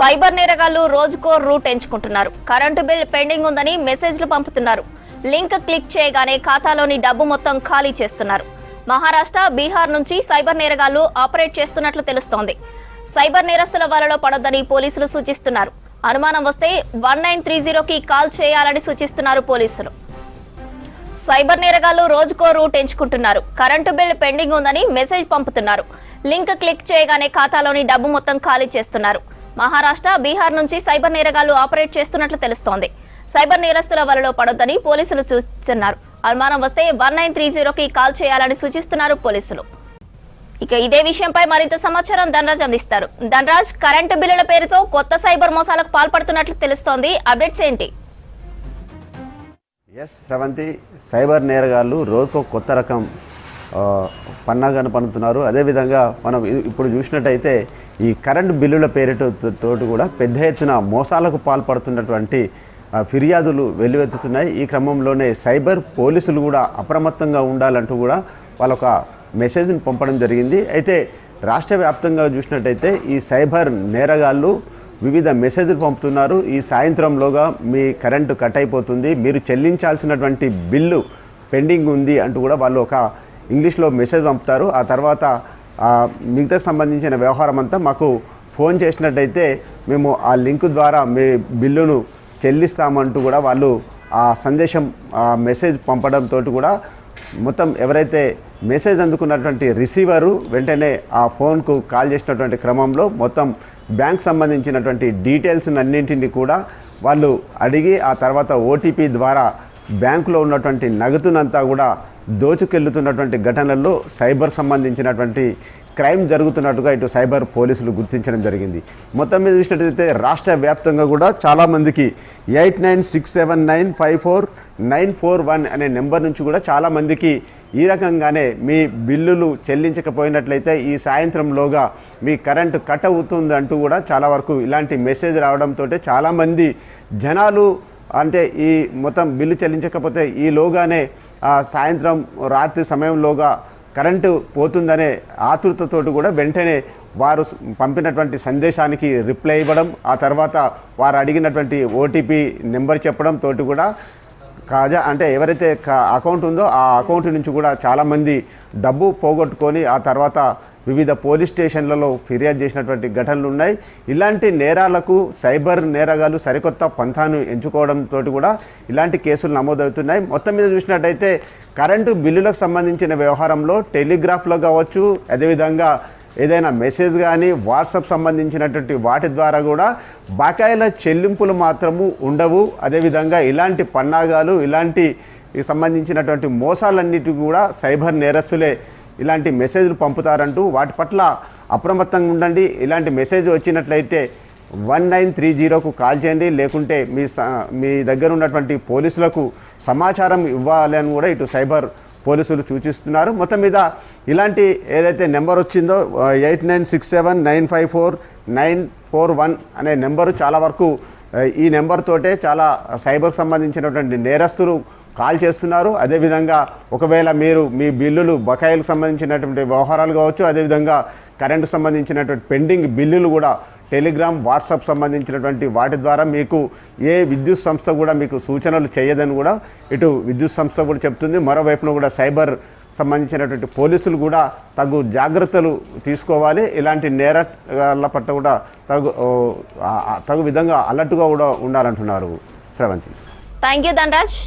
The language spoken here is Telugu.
సైబర్ నేరగాళ్ళు రోజుకో రూట్ ఎంచుకుంటున్నారు. కరెంటు బిల్ పెండింగ్ ఉందని మెసేజ్లు పంపుతున్నారు. లింక్ క్లిక్ చేయగానే ఖాతాలోని డబ్బు మొత్తం ఖాళీ చేస్తున్నారు. మహారాష్ట్ర బీహార్ నుంచి సైబర్ నేరగాళ్ళు ఆపరేట్ చేస్తున్నట్లు తెలుస్తోంది. సైబర్ నేరస్తుల వలలో పడొద్దని పోలీసులు సూచిస్తున్నారు. అనుమానం వస్తే వన్ నైన్ త్రీ జీరోకి కాల్ చేయాలని సూచిస్తున్నారు పోలీసులు. సైబర్ నేరగాళ్ళు రోజుకో రూట్ ఎంచుకుంటున్నారు. కరెంటు బిల్ పెండింగ్ ఉందని మెసేజ్ పంపుతున్నారు. లింక్ క్లిక్ చేయగానే ఖాతాలోని డబ్బు మొత్తం ఖాళీ చేస్తున్నారు. మహారాష్ట్ర బీహార్ నుంచి సైబర్ నేరగాళ్ళు ఆపరేట్ చేస్తున్నట్లు తెలుస్తోంది. సైబర్ నేరస్తుల వలలో పడొద్దని పోలీసులు సూచిస్తున్నారు అనుమానం వస్తే వన్ నైన్ త్రీ జీరోకి కాల్ చేయాలని సూచిస్తున్నారు పోలీసులు. ఇక ఇదే విషయంపై మరింత సమాచారం ధనరాజ్ అందిస్తారు. ధనరాజ్ కరెంటు బిల్లుల పేరుతో కొత్త సైబర్ మోసాలకు పాల్పడుతున్నట్లు తెలుస్తోంది. అప్డేట్స్ ఏంటి? ఎస్ శ్రవంతి సైబర్ నేరగాళ్ళు రోజుకో కొత్త రకం ఆ, పన్నాగాను పన్నుతున్నారు. అదేవిధంగా మనం ఇప్పుడు చూసినట్టయితే ఈ కరెంటు బిల్లుల పేరుతో కూడా పెద్ద ఎత్తున మోసాలకు పాల్పడుతున్నటువంటి ఫిర్యాదులు వెల్లువెత్తుతున్నాయి. ఈ క్రమంలోనే సైబర్ పోలీసులు కూడా అప్రమత్తంగా ఉండాలంటూ కూడా వాళ్ళొక మెసేజ్ని పంపడం జరిగింది. అయితే రాష్ట్ర వ్యాప్తంగా చూసినట్టయితే ఈ సైబర్ నేరగాళ్ళు వివిధ మెసేజ్లు పంపుతున్నారు. ఈ సాయంత్రంలోగా మీ కరెంటు కట్ అయిపోతుంది. మీరు చెల్లించాల్సినటువంటి బిల్లు పెండింగ్ ఉంది అంటూ కూడా వాళ్ళు ఒక ఇంగ్లీష్లో మెసేజ్ పంపుతారు. ఆ తర్వాత మిగతాకు సంబంధించిన వ్యవహారం అంతా మాకు ఫోన్ చేసినట్టయితే మేము ఆ లింక్ ద్వారా మీ బిల్లును చెల్లిస్తామంటూ కూడా వాళ్ళు ఆ సందేశం ఆ మెసేజ్ పంపడంతో కూడా మొత్తం ఎవరైతే మెసేజ్ అందుకున్నటువంటి రిసీవరు వెంటనే ఆ ఫోన్కు కాల్ చేసినటువంటి క్రమంలో మొత్తం బ్యాంక్ సంబంధించినటువంటి డీటెయిల్స్ అన్నింటినీ కూడా వాళ్ళు అడిగి ఆ తర్వాత ఓటీపీ ద్వారా బ్యాంకులో ఉన్నటువంటి నగదునంతా కూడా దోచుకెళ్తున్నటువంటి ఘటనల్లో సైబర్ సంబంధించినటువంటి క్రైమ్ జరుగుతున్నట్టుగా ఇటు సైబర్ పోలీసులు గుర్తించడం జరిగింది. మొత్తం మీద చూసినట్టయితే రాష్ట్ర వ్యాప్తంగా కూడా చాలామందికి eight nine six seven nine five four nine four one అనే నెంబర్ నుంచి కూడా చాలామందికి ఈ రకంగానే మీ బిల్లులు చెల్లించకపోయినట్లయితే ఈ సాయంత్రంలోగా మీ కరెంటు కట్ అవుతుంది అంటూ కూడా చాలా వరకు ఇలాంటి మెసేజ్ రావడంతో చాలామంది జనాలు అంటే ఈ మొత్తం బిల్లు చెల్లించకపోతే ఈలోగానే సాయంత్రం రాత్రి సమయంలోగా కరెంటు పోతుందనే ఆతృతతోటి కూడా వెంటనే వారు పంపినటువంటి సందేశానికి రిప్లై ఇవ్వడం ఆ తర్వాత వారు అడిగినటువంటి ఓటీపీ నెంబర్ చెప్పడం తోటి కూడా కాజా అంటే ఎవరైతే అకౌంట్ ఉందో ఆ అకౌంట్ నుంచి కూడా చాలామంది డబ్బు పోగొట్టుకొని ఆ తర్వాత వివిధ పోలీస్ స్టేషన్లలో ఫిర్యాదు చేసినటువంటి ఘటనలు ఉన్నాయి. ఇలాంటి నేరాలకు సైబర్ నేరగాలు సరికొత్త పంథాను ఎంచుకోవడంతో కూడా ఇలాంటి కేసులు నమోదవుతున్నాయి. మొత్తం మీద చూసినట్టయితే కరెంటు బిల్లులకు సంబంధించిన వ్యవహారంలో టెలిగ్రాఫ్లో కావచ్చు అదేవిధంగా ఏదైనా మెసేజ్ కానీ వాట్సాప్ సంబంధించినటువంటి వాటి ద్వారా కూడా బకాయిల చెల్లింపులు మాత్రము ఉండవు. అదేవిధంగా ఇలాంటి పన్నాగాలు ఇలాంటి సంబంధించినటువంటి మోసాలన్నిటి కూడా సైబర్ నేరస్తులే ఇలాంటి మెసేజ్లు పంపుతారంటూ వాటి పట్ల అప్రమత్తంగా ఉండండి. ఇలాంటి మెసేజ్ వచ్చినట్లయితే వన్ నైన్ త్రీ జీరోకు కాల్ చేయండి. లేకుంటే మీ స- మీ దగ్గర ఉన్నటువంటి పోలీసులకు సమాచారం ఇవ్వాలి అని కూడా ఇటు సైబర్ పోలీసులు సూచిస్తున్నారు. మొత్తం మీద ఇలాంటి ఏదైతే నెంబర్ వచ్చిందో eight nine six seven nine five four nine four one అనే నెంబరు చాలా వరకు ఈ నెంబర్ తోటే చాలా సైబర్కు సంబంధించినటువంటి నేరస్తులు కాల్ చేస్తున్నారు. అదేవిధంగా ఒకవేళ మీరు మీ బిల్లులు బకాయిలకు సంబంధించినటువంటి వ్యవహారాలు కావచ్చు అదేవిధంగా కరెంటు సంబంధించినటువంటి పెండింగ్ బిల్లులు కూడా టెలిగ్రామ్ వాట్సాప్ సంబంధించినటువంటి వాటి ద్వారా మీకు ఏ విద్యుత్ సంస్థ కూడా మీకు సూచనలు చేయదని కూడా ఇటు విద్యుత్ సంస్థ కూడా చెప్తుంది. మరోవైపున కూడా సైబర్ సంబంధించినటువంటి పోలీసులు కూడా తగు జాగ్రత్తలు తీసుకోవాలి. ఇలాంటి నేరాల పట్ల కూడా తగు తగు విధంగా అలర్ట్గా కూడా ఉండాలంటున్నారు శ్రవంతి. Thank you Dhanraj.